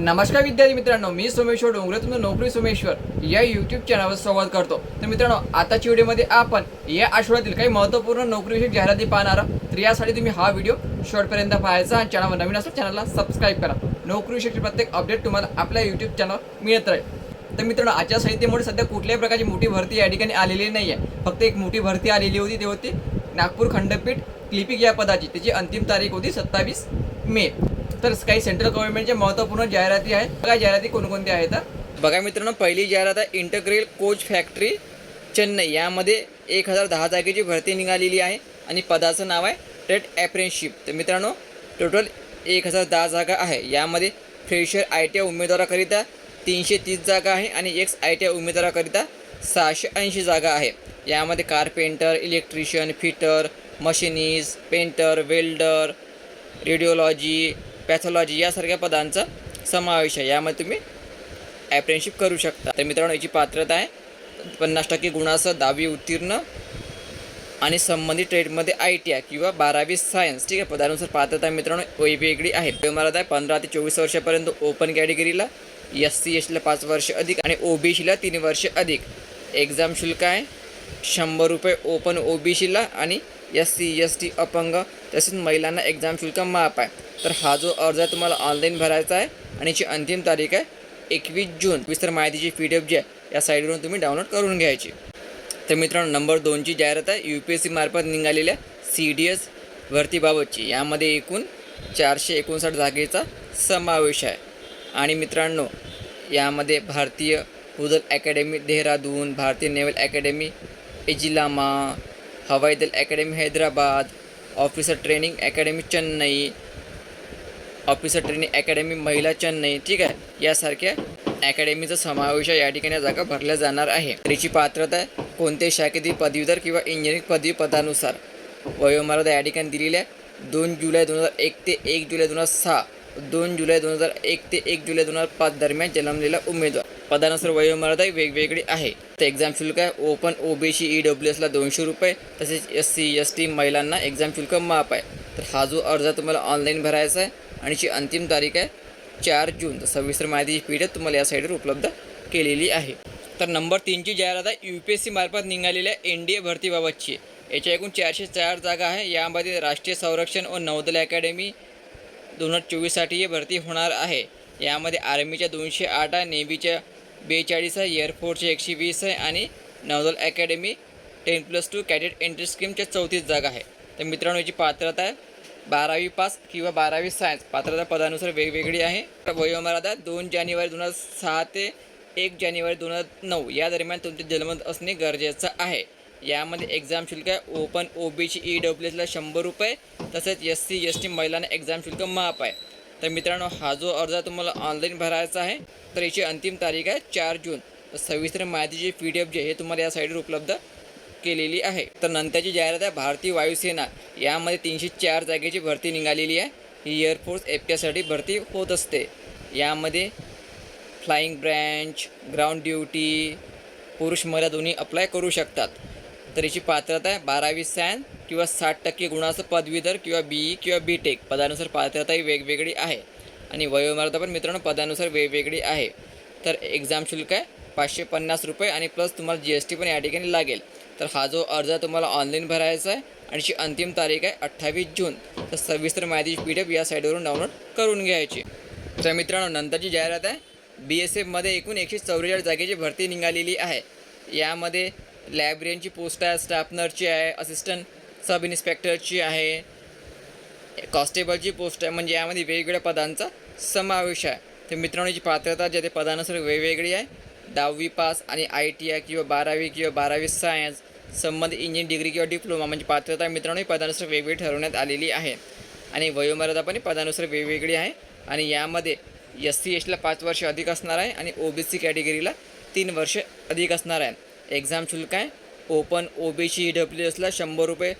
नमस्कार विद्यार्थी मित्रांनो मी सोमेश्वर डोंगरे तुम्ही नोकरी सोमेश्वर या यूट्यूब चॅनलवर संवाद करतो. तर मित्रांनो आताच्या व्हिडिओमध्ये आपण या आठवड्यातील काही महत्त्वपूर्ण नोकरीविषयक जाहिराती पाहणार तर यासाठी तुम्ही हा व्हिडिओ शेवटपर्यंत पाहायचा आणि चॅनलवर नवीन असेल चॅनलला सबस्क्राईब करा. नोकरीविषयी प्रत्येक अपडेट तुम्हाला आपल्या यूट्यूब चॅनलवर मिळत राहील. तर मित्रांनो आजच्या संहितेमुळे सध्या कुठल्याही प्रकारची मोठी भरती या ठिकाणी आलेली नाही आहे फक्त एक मोठी भरती आलेली होती ती होती नागपूर खंडपीठ क्लिपिक या पदाची त्याची अंतिम तारीख होती सत्तावीस मे. तर काही सेंट्रल गव्हर्नमेंटच्या महत्त्वपूर्ण जाहिराती आहेत. बघा जाहिराती कोणकोणत्या आहेत बघा मित्रांनो पहिली जाहिरात आहे इंटरग्रेल कोच फॅक्टरी चेन्नई. यामध्ये एक हजार दहा जागेची भरती निघालेली आहे आणि पदाचं नाव आहे ट्रेड ॲप्रेनशिप तर मित्रांनो टोटल एक हजार दहा जागा आहे. यामध्ये फ्रेशर आय टी आय उमेदवाराकरिता तीनशे तीस जागा आहे आणि एक्स आय टी आय उमेदवाराकरिता सहाशे ऐंशी जागा आहे. यामध्ये carpenter electrician fitter machinist painter welder radiology pathology यासारख्या पदांचा समावेश आहे. यामध्ये तुम्ही ॲप्रेनशिप करू शकता. तर मित्रांनो याची पात्रता आहे पन्नास टक्के गुणासह दहावी उत्तीर्ण आणि संबंधित ट्रेडमध्ये आय टी आय किंवा बारावी सायन्स ठीक आहे पदानुसार पात्रता मित्रांनो वेगवेगळी आहे. व्यवहारात आहे पंधरा ते चोवीस वर्षापर्यंत ओपन कॅटेगरीला एस सी एसला पाच वर्ष अधिक आणि ओ बी सीला तीन वर्ष अधिक. एक्झाम शुल्क आहे शंभर रुपये ओपन ओ बी सीला आणि एस सी एस टी अपंग तसेच महिलांना एक्झाम शुल्क माफ आहे. तर हा जो अर्ज आहे तुम्हाला ऑनलाईन भरायचा आहे आणि याची अंतिम तारीख आहे एकवीस जून. विस्तार माहितीची पी डी एफ जी आहे या साईटवरून तुम्ही डाउनलोड करून घ्यायची. तर मित्रांनो नंबर दोनची जाहिरात आहे यू पी एस सी मार्फत निघालेल्या सी डी एस भरतीबाबतची यामध्ये एकूण चारशे एकोणसाठ जागेचा समावेश आहे. आणि मित्रांनो यामध्ये भारतीय उदल अकॅडमी देहरादून भारतीय नेव्हल अकॅडमी एजिलामा हवाई दल academy Hyderabad officer training academy Chennai officer training academy महिला चेन्नई ठीक आहे? यासारख्या अकॅडमीचा समावेश या ठिकाणी जागा भरल्या जाणार आहे. त्याची पात्रता कोणत्याही शाखेतील पदवीधर किंवा इंजिनिअरिंग पदवी पदानुसार वयोमर्यादा या ठिकाणी दिलेली आहे दोन जुलै दोन हजार एक ते एक जुलै दोन हजार सहा दोन जुलै दोन हजार एक ते एक जुलै दोन हजार पाच दरम्यान जन्मलेला उमेदवार. पदानुसार वयोमर्यादा वेगवेगळी आहे. तर एक्झाम शुल्क आहे. Open O B C E W एसला दोनशे रुपये तसेच एस सी एस टी महिलांना एक्झाम शुल्क माफ आहे. तर हा जो अर्ज तुम्हाला ऑनलाईन भरायचा आहे आणि जी अंतिम तारीख आहे चार जून. तर सविस्तर माहितीची पी डी तुम्हाला या साईडवर उपलब्ध केलेली आहे. तर नंबर तीनची जाहिरात आहे. यू पी एस सी मार्फत निघालेल्या एन डी ए भरतीबाबतची याच्या एकूण चारशे चार जागा आहे. यामध्ये राष्ट्रीय संरक्षण व नौदल अकॅडमी दोन हजार चोवीससाठी ही भरती होणार आहे. यामध्ये आर्मीच्या दोनशे आठ आहे. नेव्हीच्या बेचाळीस आहे एअरफोर्सचे एकशे वीस आहे आणि नौदल academy ten plus two cadet entry स्कीमच्या चौतीस जागा आहे. तर मित्रांनो याची पात्रता आहे बारावी पास किंवा बारावी सायन्स पात्रता पदानुसार वेगवेगळी आहे. तर वयोमर्यादा दोन जानेवारी दोन हजार सहा ते एक जानेवारी दोन हजार नऊ या दरम्यान तुमचे जन्म असणे गरजेचं आहे. यामध्ये एक्झाम शुल्क आहे. Open O B C E W एसला शंभर रुपये तसेच एस सी एस टी महिलांना एक्झाम शुल्क माफ आहे. तर मित्रांनो हा जो अर्ज तुम्हाला ऑनलाईन भरायचा आहे तर याची अंतिम तारीख आहे चार जून. तर सविस्तर माहितीची पी डी एफ जे हे तुम्हाला या साईडवर उपलब्ध केलेली आहे. तर नंतरची जाहिरात आहे भारतीय वायुसेना. यामध्ये तीनशे चार जागेची भरती निघालेली आहे. ही एअरफोर्स एफ भरती होत असते. यामध्ये फ्लाईंग ब्रँच ग्राउंड ड्युटी पुरुष महिला दोन्ही अप्लाय करू शकतात. तर याची पात्रता आहे. बारावी सॅन किंवा साठ टक्के गुणाचं पदवीधर किंवा बी ई किंवा बी टेक पदानुसार पात्रता ही वेगवेगळी आहे. आणि वयोमर्यादा पण मित्रांनो पदानुसार वेगवेगळी आहे. तर एक्झाम शुल्क आहे पाचशे पन्नास रुपये आणि प्लस तुम्हाला जी एस टी पण या ठिकाणी लागेल. तर हा जो अर्ज तुम्हाला ऑनलाईन भरायचा आहे आणि जी अंतिम तारीख आहे अठ्ठावीस जून. तर सविस्तर माहितीची पी डी एफ या साईडवरून डाउनलोड करून घ्यायची. तर मित्रांनो नंतरची जाहिरात आहे. बी एस एफमध्ये एकूण एकशे चौवेचाळीस जागेची भरती निघालेली आहे. यामध्ये लायब्रेरियनची पोस्ट आहे स्टाफ नर्सची आहे असिस्टंट सब इन्स्पेक्टरची आहे कॉन्स्टेबलची पोस्ट आहे. म्हणजे यामध्ये वेगवेगळ्या पदांचा समावेश आहे. तर मित्रांनो पात्रता जे ते पदानुसार वेगवेगळी आहे. दहावी पास आणि आय टी आय किंवा बारावी किंवा बारावी सायन्स संबंधित इंजिनिअरिंग डिग्री किंवा डिप्लोमा म्हणजे पात्रता मित्रांनो ही पदानुसार वेगवेगळी ठरवण्यात आलेली आहे. आणि वयोमर्यादा पण पदानुसार वेगवेगळी आहे. आणि यामध्ये एस सी एसला पाच वर्ष अधिक असणार आहे आणि ओ बी सी कॅटेगरीला तीन वर्ष अधिक असणार आहे. एक्झाम शुल्क आहे. Open O B C E W एसला शंभर रुपये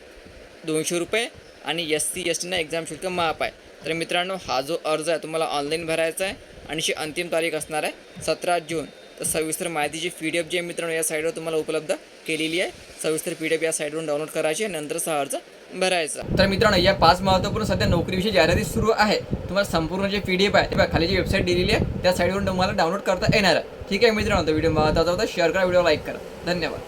दोनशे रुपये आणि एस सी एस टीना एक्झाम शुल्क माफ आहे. तर मित्रांनो हा जो अर्ज आहे तुम्हाला ऑनलाईन भरायचा आहे आणि जी अंतिम तारीख असणार आहे सतरा जून. तर सविस्तर माहितीची पी डी एफ जी आहे मित्रांनो या साईडवर तुम्हाला उपलब्ध केलेली आहे. सविस्तर पी डी एफ या साईडवरून डाउनलोड करायची आहे. हा अर्ज भरायचा. तर मित्रांनो या पाच महत्त्वपूर्ण सध्या नोकरीविषयी जाहिराती सुरू आहे. तुम्हाला संपूर्ण जे पी डी एफ आहे ते खाली जी वेबसाईट दिलेली आहे त्या साईडवरून तुम्हाला डाउनलोड करता येणार. आहे ठीक आहे मित्रांनो तो व्हिडिओ महत्त्वाचा होता शेअर करा व्हिडिओ लाईक करा. धन्यवाद.